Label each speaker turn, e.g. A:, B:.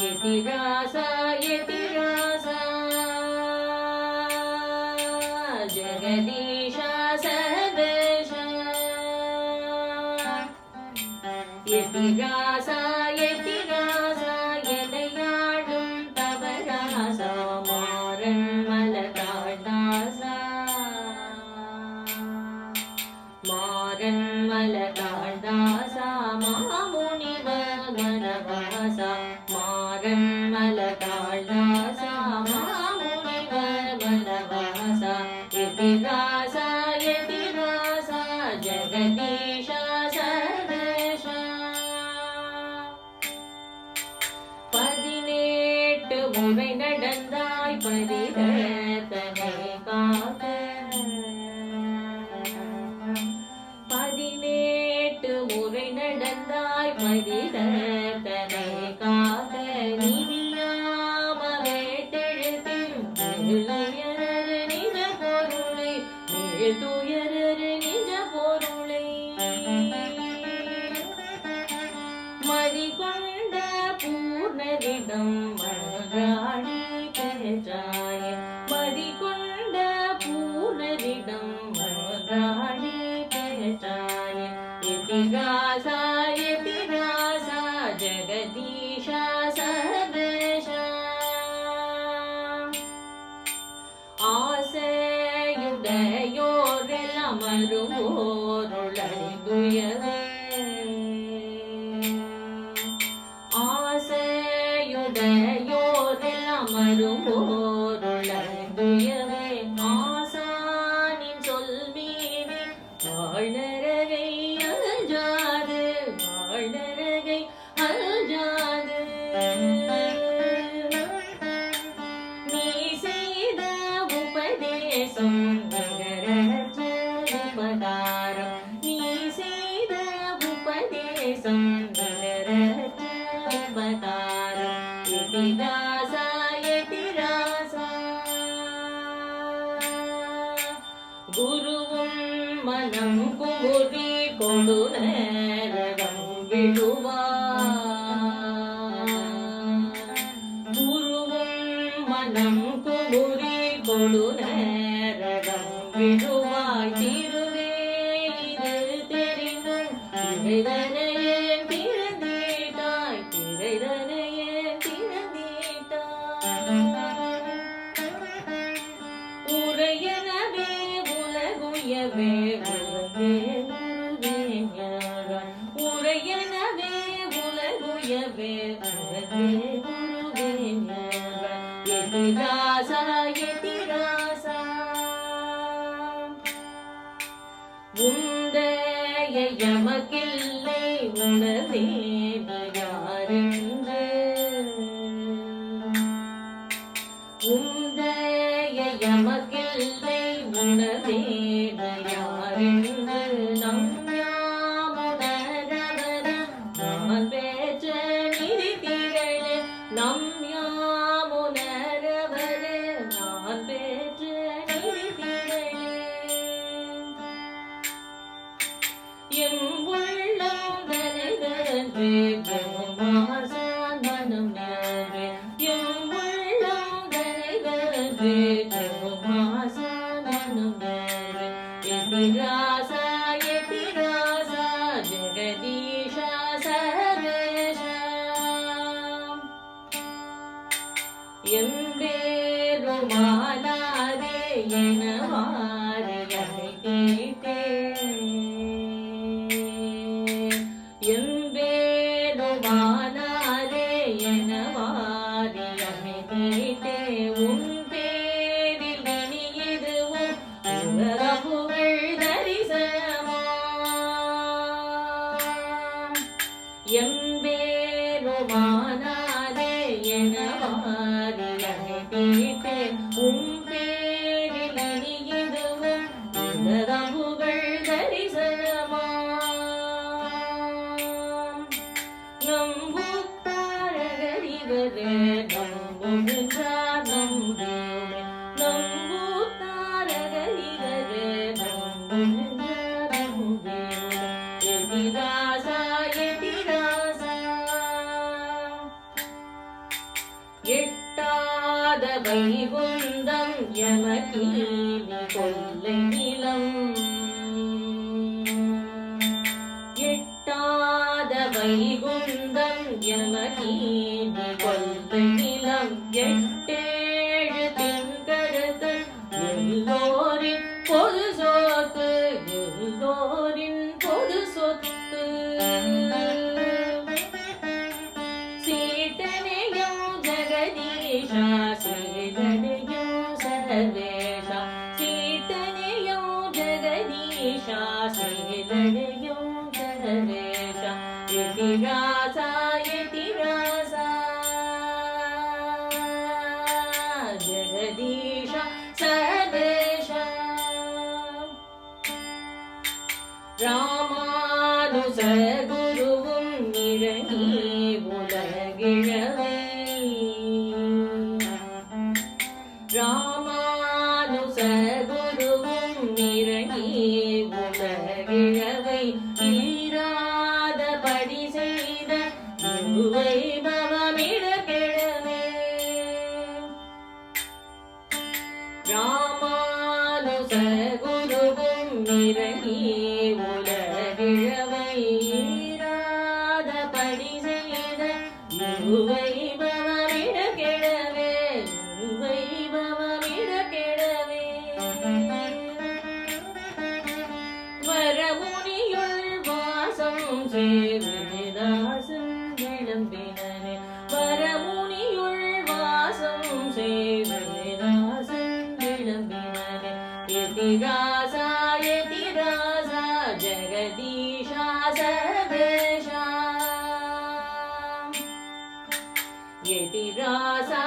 A: Yeti Rasa, Yeti Rasa, Jagadisha Sahadesha. Yeti Rasa, Yeti Rasa, Yeti Tabarasa, Maran Malakardasa. Maran Malakardasa. Jagadeesha சர்வேஷா பதினெட்டு முறை நடந்தாய் பதிரத்தனை காக்க பதினெட்டு முறை நடந்தாய் மன்றாடி பெற்றாய எதிராசா எதிராசா குருவும் மனம் குமுறி கொண்டு நேரம் விழுவார் குருவும் மனம் குமுறி கொண்டு நேரம் விழுவாய் திருவே இது தெரிந்தும் உலகுயவே உலகே உரையனவே உலகுயவே உலகே எதிராசா. உந்தைய எமக்கில்லை உணவே யாரென்று? உந்தைய எமக்கில்லை Yeah. அழைத்தே உன் பேரில் இனி இதுவும் உலகப்புகழ் நம்புத்தாரகரிவரே நம்புகின்றார். வைகுந்தம் யமகீவி கொல்லை நிலம். எட்டாத வைகுந்தம் யமகீவி கொல்லை நிலம். எட்டே 在地上摔在 இவ்வை பவமிட கிழவே இவ்வை பவமிட கிழவே வரமுனியுள் வாசம் சேவிதாசன் விளம்பினரே வரமுனியுள் வாசம் சேவிதாசன் விளம்பினரே எதிராசா எதிராசா